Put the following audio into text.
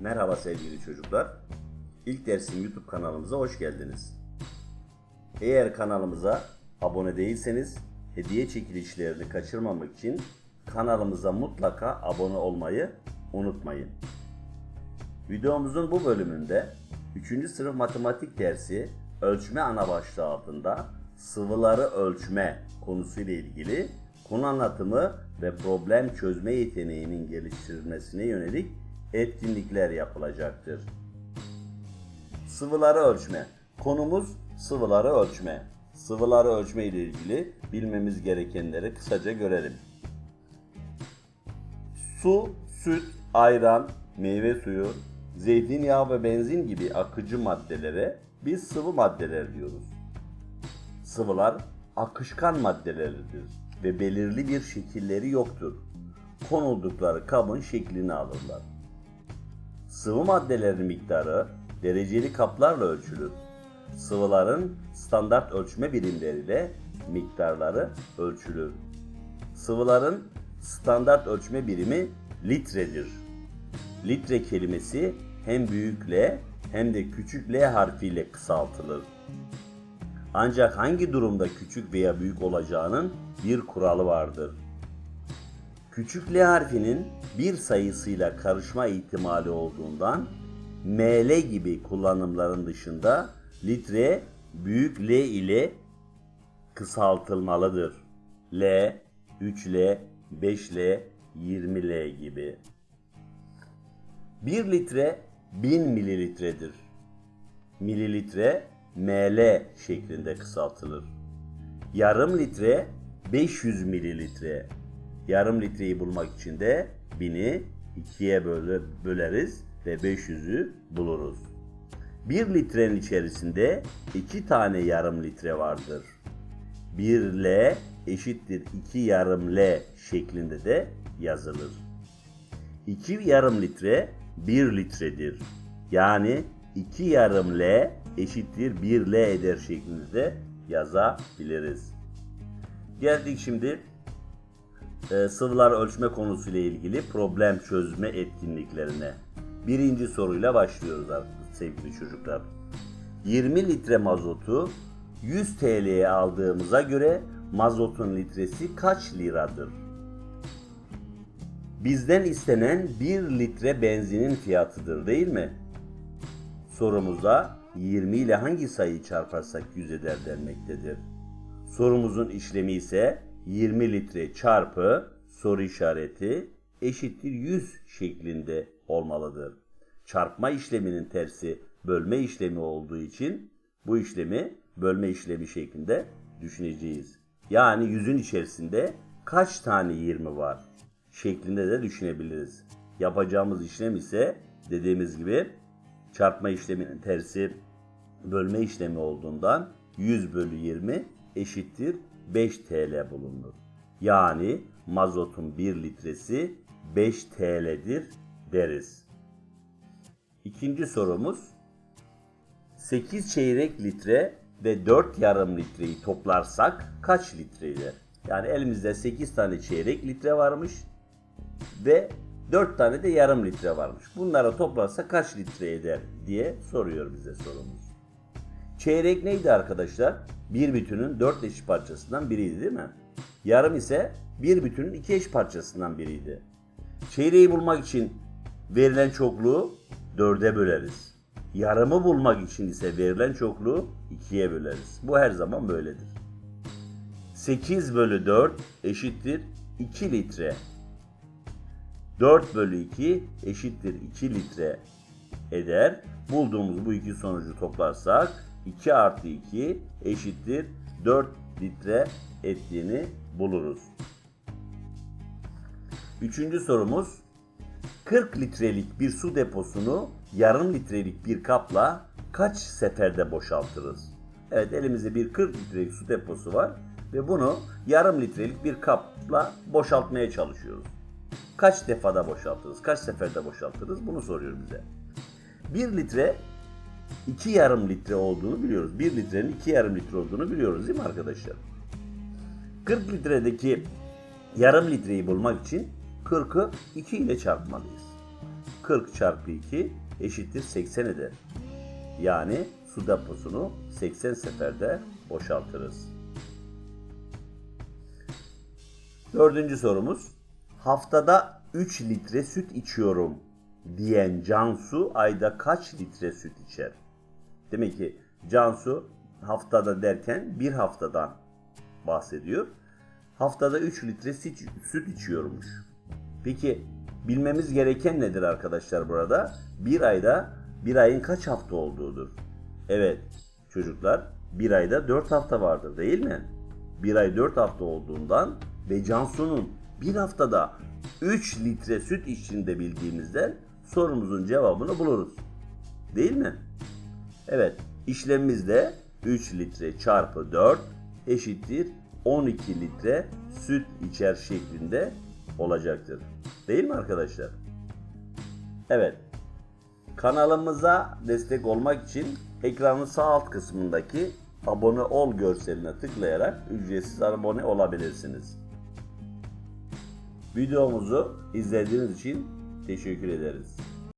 Merhaba sevgili çocuklar. İlk dersim YouTube kanalımıza hoş geldiniz. Eğer kanalımıza abone değilseniz hediye çekilişlerini kaçırmamak için kanalımıza mutlaka abone olmayı unutmayın. Videomuzun bu bölümünde 3. sınıf matematik dersi ölçme ana başlığı altında sıvıları ölçme konusuyla ilgili konu anlatımı ve problem çözme yeteneğinin geliştirilmesine yönelik etkinlikler yapılacaktır. Sıvıları ölçme. Konumuz sıvıları ölçme. Sıvıları ölçme ile ilgili bilmemiz gerekenleri kısaca görelim. Su, süt, ayran, meyve suyu, zeytinyağı ve benzin gibi akıcı maddelere biz sıvı maddeler diyoruz. Sıvılar akışkan maddelerdir ve belirli bir şekilleri yoktur. Konuldukları kabın şeklini alırlar. Sıvı maddelerin miktarı dereceli kaplarla ölçülür. Sıvıların standart ölçme birimleriyle miktarları ölçülür. Sıvıların standart ölçme birimi litredir. Litre kelimesi hem büyük L hem de küçük L harfiyle kısaltılır. Ancak hangi durumda küçük veya büyük olacağının bir kuralı vardır. Küçük L harfinin bir sayısıyla karışma ihtimali olduğundan ML gibi kullanımların dışında litre büyük L ile kısaltılmalıdır. L, 3L, 5L, 20L gibi. 1 litre 1000 mililitredir. Mililitre ml şeklinde kısaltılır. Yarım litre 500 mililitre. Yarım litreyi bulmak için de 1000'i ikiye böle, böleriz ve 500'ü buluruz. 1 litrenin içerisinde 2 tane yarım litre vardır. 1 L eşittir 2 yarım L şeklinde de yazılır. 2 yarım litre 1 litredir. Yani 2 yarım L eşittir 1 L eder şeklinde de yazabiliriz. Geldik şimdi e, sıvılar ölçme konusuyla ilgili problem çözme etkinliklerine. Birinci soruyla başlıyoruz artık sevgili çocuklar. 20 litre mazotu 100 TL'ye aldığımıza göre mazotun litresi kaç liradır? Bizden istenen 1 litre benzinin fiyatıdır değil mi? Sorumuzda 20 ile hangi sayıyı çarparsak 100 eder denmektedir. Sorumuzun işlemi ise 20 litre çarpı soru işareti eşittir 100 şeklinde olmalıdır. Çarpma işleminin tersi bölme işlemi olduğu için bu işlemi bölme işlemi şeklinde düşüneceğiz. Yani yüzün içerisinde kaç tane 20 var şeklinde de düşünebiliriz. Yapacağımız işlem ise dediğimiz gibi çarpma işleminin tersi bölme işlemi olduğundan 100 bölü 20 eşittir 5 TL bulunur. Yani mazotun 1 litresi 5 TL'dir deriz. İkinci sorumuz 8 çeyrek litre ve 4 yarım litreyi toplarsak kaç litre eder? Yani elimizde 8 tane çeyrek litre varmış ve 4 tane de yarım litre varmış. Bunları toplarsa kaç litre eder diye soruyor bize sorumuz. Çeyrek neydi arkadaşlar? Bir bütünün 4 eş parçasından biriydi değil mi? Yarım ise bir bütünün 2 eş parçasından biriydi. Çeyreği bulmak için verilen çokluğu 4'e böleriz. Yarımı bulmak için ise verilen çokluğu 2'ye böleriz. Bu her zaman böyledir. 8 bölü 4 eşittir 2 litre. 4 bölü 2 eşittir 2 litre eder. Bulduğumuz bu iki sonucu toplarsak 2 artı 2 eşittir 4 litre ettiğini buluruz. Üçüncü sorumuz 40 litrelik bir su deposunu yarım litrelik bir kapla kaç seferde boşaltırız? Evet elimizde bir 40 litrelik su deposu var ve bunu yarım litrelik bir kapla boşaltmaya çalışıyoruz. Kaç defada boşaltırız? Kaç seferde boşaltırız? Bunu soruyor bize. 1 litre 2 yarım litre olduğunu biliyoruz. 1 litrenin 2 yarım litre olduğunu biliyoruz değil mi arkadaşlar? 40 litredeki yarım litreyi bulmak için 40'ı 2 ile çarpmalıyız. 40 çarpı 2 eşittir 80 eder. Yani su deposunu 80 seferde boşaltırız. Dördüncü sorumuz. Haftada 3 litre süt içiyorum diyen Cansu ayda kaç litre süt içer? Demek ki Cansu haftada derken bir haftadan bahsediyor. Haftada 3 litre süt, içiyormuş. Peki bilmemiz gereken nedir arkadaşlar burada? Bir ayda bir ayın kaç hafta olduğudur. Evet çocuklar bir ayda 4 hafta vardır değil mi? Bir ay 4 hafta olduğundan ve Cansu'nun bir haftada 3 litre süt içtiğini de bildiğimizden sorumuzun cevabını buluruz. Değil mi? Evet işlemimiz de 3 litre çarpı 4 eşittir 12 litre süt içer şeklinde olacaktır. Değil mi arkadaşlar? Evet. Kanalımıza destek olmak için ekranın sağ alt kısmındaki abone ol görseline tıklayarak ücretsiz abone olabilirsiniz. Videomuzu izlediğiniz için teşekkür ederiz.